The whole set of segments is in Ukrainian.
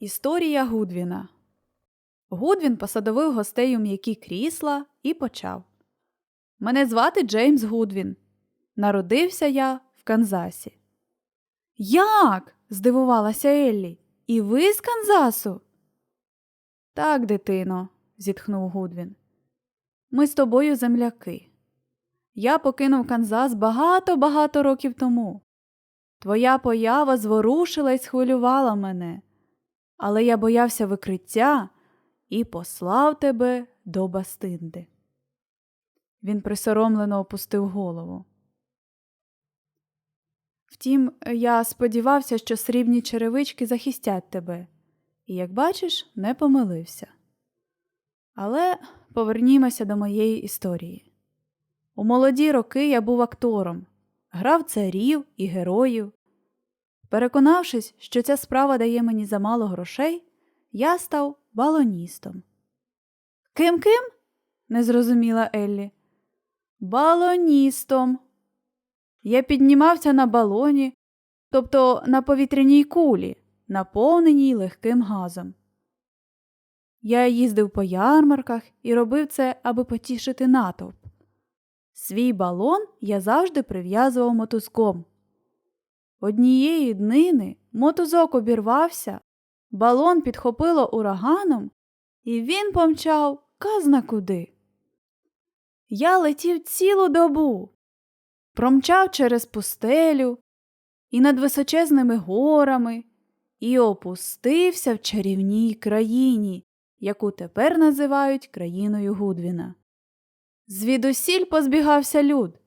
Історія Гудвіна. Гудвін посадовив гостей у м'які крісла і почав. Мене звати Джеймс Гудвін. Народився я в Канзасі. Як? здивувалася Еллі. І ви з Канзасу? Так, дитино, зітхнув Гудвін. Ми з тобою земляки. Я покинув Канзас багато-багато років тому. Твоя поява зворушила й схвилювала мене, але я боявся викриття і послав тебе до Бастинди. Він присоромлено опустив голову. Втім, я сподівався, що срібні черевички захистять тебе, і, як бачиш, не помилився. Але повернімося до моєї історії. У молоді роки я був актором, грав царів і героїв. Переконавшись, що ця справа дає мені замало грошей, я став балоністом. Ким ким? не зрозуміла Еллі. Балоністом. Я піднімався на балоні, тобто на повітряній кулі, наповненій легким газом. Я їздив по ярмарках і робив це, аби потішити натовп. Свій балон я завжди прив'язував мотузком. Однієї днини мотузок обірвався, балон підхопило ураганом, і він помчав казна куди. Я летів цілу добу, промчав через пустелю і над височезними горами і опустився в чарівній країні, яку тепер називають країною Гудвіна. Звідусіль позбігався люд,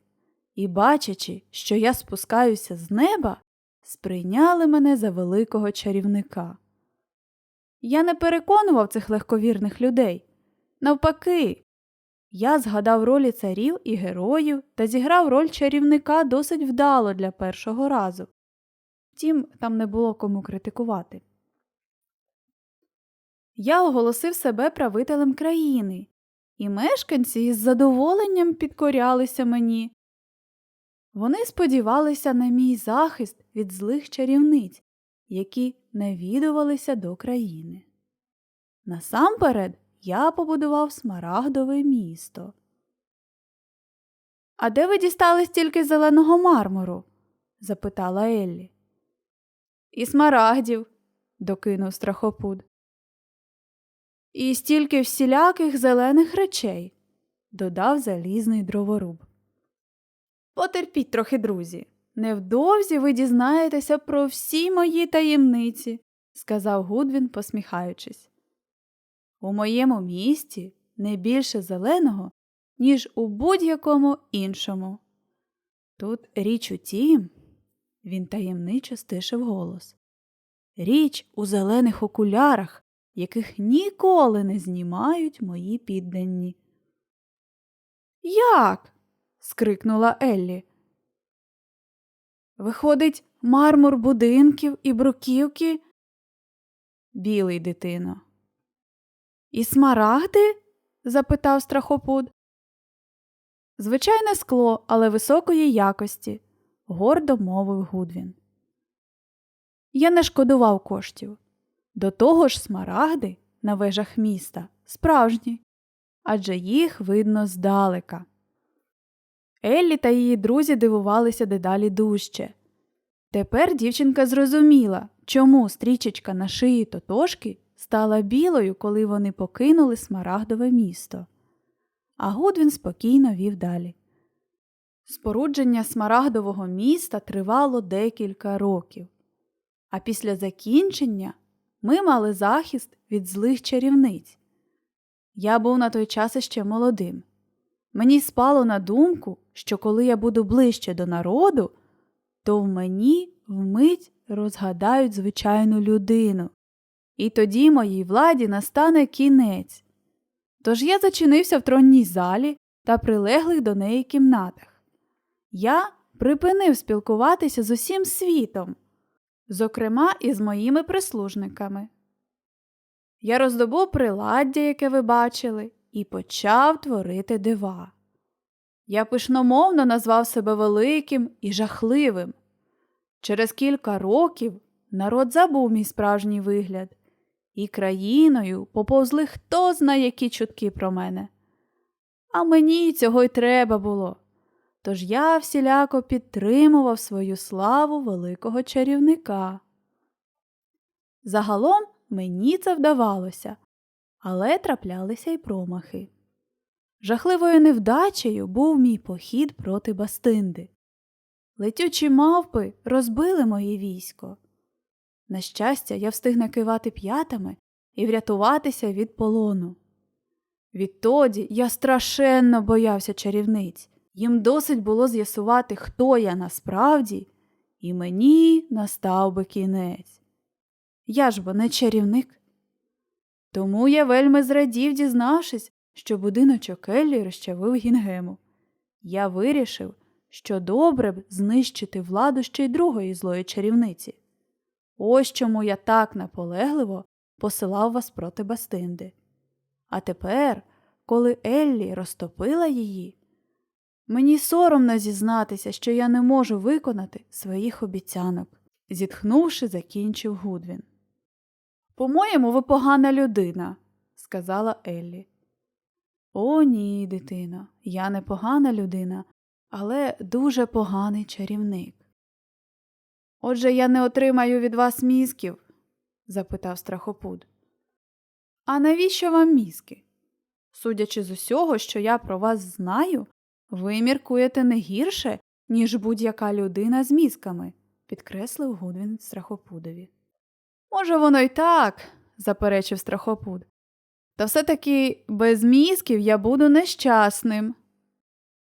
і, бачачи, що я спускаюся з неба, сприйняли мене за великого чарівника. Я не переконував цих легковірних людей. Навпаки, я згадав ролі царів і героїв та зіграв роль чарівника досить вдало для першого разу. Втім, там не було кому критикувати. Я оголосив себе правителем країни, і мешканці із задоволенням підкорялися мені. Вони сподівалися на мій захист від злих чарівниць, які навідувалися до країни. Насамперед я побудував смарагдове місто. А де ви дістали стільки зеленого мармуру? запитала Еллі. І смарагдів, докинув страхопуд. І стільки всіляких зелених речей, додав залізний дроворуб. Потерпіть трохи, друзі. Невдовзі ви дізнаєтеся про всі мої таємниці, сказав Гудвін, посміхаючись. У моєму місті не більше зеленого, ніж у будь-якому іншому. Тут річ у тім, він таємничо стишив голос. Річ у зелених окулярах, яких ніколи не знімають мої піддані. Як? Скрикнула Еллі. Виходить, мармур будинків і бруківки? Білий дитино. І смарагди? запитав страхопуд. Звичайне скло, але високої якості, гордо мовив Гудвін. Я не шкодував коштів. До того ж смарагди на вежах міста справжні, адже їх видно здалека. Еллі та її друзі дивувалися дедалі дужче. Тепер дівчинка зрозуміла, чому стрічечка на шиї тотошки стала білою, коли вони покинули смарагдове місто. А Гудвін спокійно вів далі. Спорудження смарагдового міста тривало декілька років, а після закінчення ми мали захист від злих чарівниць. Я був на той час іще молодим. Мені спало на думку, що коли я буду ближче до народу, то в мені вмить розгадають звичайну людину, і тоді моїй владі настане кінець. Тож я зачинився в тронній залі та прилеглих до неї кімнатах. Я припинив спілкуватися з усім світом, зокрема і з моїми прислужниками. Я роздобув приладдя, яке ви бачили, і почав творити дива. Я пишномовно назвав себе великим і жахливим. Через кілька років народ забув мій справжній вигляд, і країною поповзли хто зна які чутки про мене. А мені цього й треба було. Тож я всіляко підтримував свою славу великого чарівника. Загалом мені це вдавалося, але траплялися й промахи. Жахливою невдачею був мій похід проти Бастинди. Летючі мавпи розбили моє військо. На щастя, я встиг накивати п'ятами і врятуватися від полону. Відтоді я страшенно боявся чарівниць. Їм досить було з'ясувати, хто я насправді, і мені настав би кінець. Я ж бо не чарівник. Тому я вельми зрадів, дізнавшись, що будиночок Еллі розчавив Гінгему. Я вирішив, що добре б знищити владу ще й другої злої чарівниці. Ось чому я так наполегливо посилав вас проти Бастинди. А тепер, коли Еллі розтопила її, мені соромно зізнатися, що я не можу виконати своїх обіцянок, зітхнувши, закінчив Гудвін. По-моєму, ви погана людина, сказала Еллі. О, ні, дитино, я не погана людина, але дуже поганий чарівник. Отже, я не отримаю від вас мізків? запитав страхопуд. А навіщо вам мізки? Судячи з усього, що я про вас знаю, ви міркуєте не гірше, ніж будь-яка людина з мізками, підкреслив Гудвін страхопудові. Може, воно й так, заперечив страхопуд. Та все таки без мізків я буду нещасним.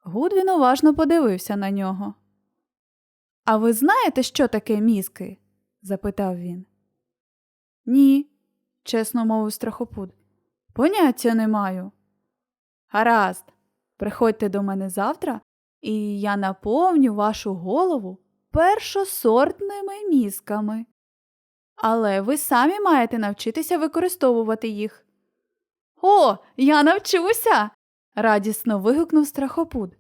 Гудвін уважно подивився на нього. А ви знаєте, що таке мізки? запитав він. Ні, чесно мовив страхопуд. Поняття не маю. Гаразд, приходьте до мене завтра, і я наповню вашу голову першосортними мізками. Але ви самі маєте навчитися використовувати їх. О, я навчуся. радісно вигукнув страхопуд.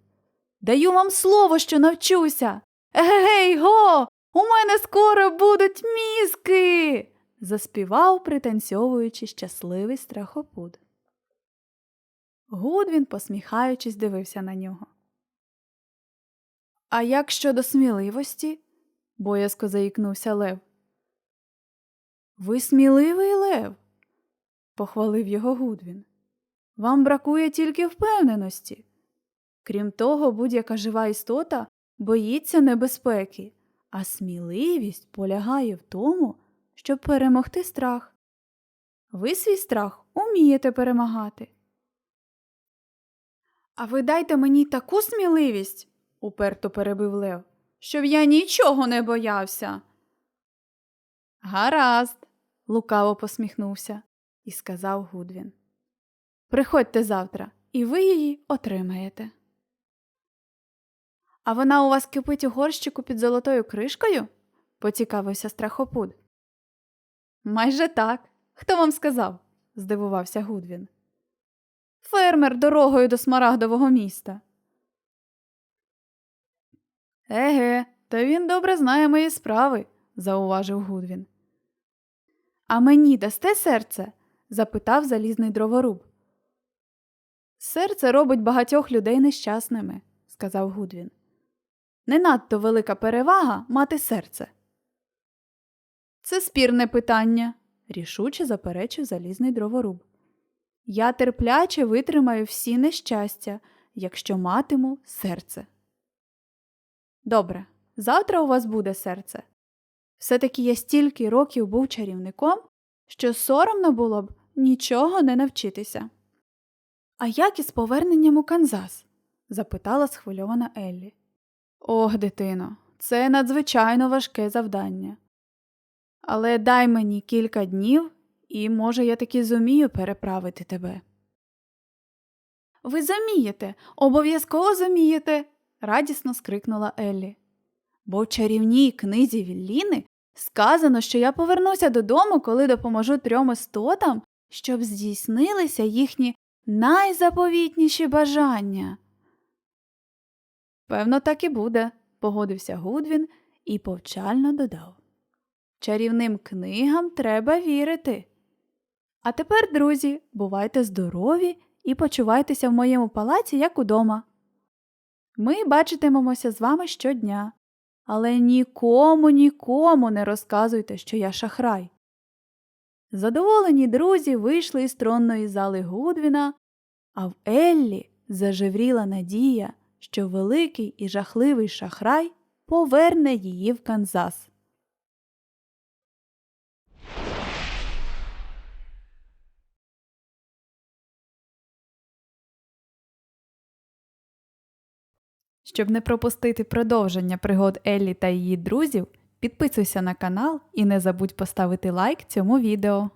Даю вам слово, що навчуся. Егей го, у мене скоро будуть мізки. заспівав, пританцьовуючи щасливий страхопуд. Гудвін, посміхаючись, дивився на нього. А як щодо сміливості? боязко заїкнувся Лев. Ви сміливий Лев, похвалив його Гудвін. Вам бракує тільки впевненості. Крім того, будь-яка жива істота боїться небезпеки, а сміливість полягає в тому, щоб перемогти страх. Ви свій страх умієте перемагати. А ви дайте мені таку сміливість, уперто перебив Лев, щоб я нічого не боявся. Гаразд, лукаво посміхнувся і сказав Гудвін. Приходьте завтра, і ви її отримаєте. А вона у вас кипить у горщику під золотою кришкою? поцікавився страхопуд. Майже так. Хто вам сказав? здивувався Гудвін. Фермер дорогою до смарагдового міста. Еге, та він добре знає мої справи, зауважив Гудвін. А мені дасте серце? Запитав залізний дроворуб. Серце робить багатьох людей нещасними, сказав Гудвін. Не надто велика перевага мати серце. Це спірне питання, рішуче заперечив залізний дроворуб. Я терпляче витримаю всі нещастя, якщо матиму серце. Добре, завтра у вас буде серце. Все таки я стільки років був чарівником, що соромно було б нічого не навчитися. А як із поверненням у Канзас? запитала схвильована Еллі. Ох, дитино, це надзвичайно важке завдання. Але дай мені кілька днів, і, може, я таки зумію переправити тебе. Ви зумієте, обов'язково зумієте, радісно скрикнула Еллі. Бо в чарівній книзі Вілліни сказано, що я повернуся додому, коли допоможу трьом істотам, щоб здійснилися їхні найзаповітніші бажання. Певно, так і буде, погодився Гудвін і повчально додав. Чарівним книгам треба вірити. А тепер, друзі, бувайте здорові і почувайтеся в моєму палаці, як удома. Ми бачитимемося з вами щодня, але нікому, нікому не розказуйте, що я шахрай. Задоволені друзі вийшли із тронної зали Гудвіна, а в Еллі зажевріла надія, що великий і жахливий шахрай поверне її в Канзас. Щоб не пропустити продовження пригод Еллі та її друзів, підписуйся на канал і не забудь поставити лайк цьому відео.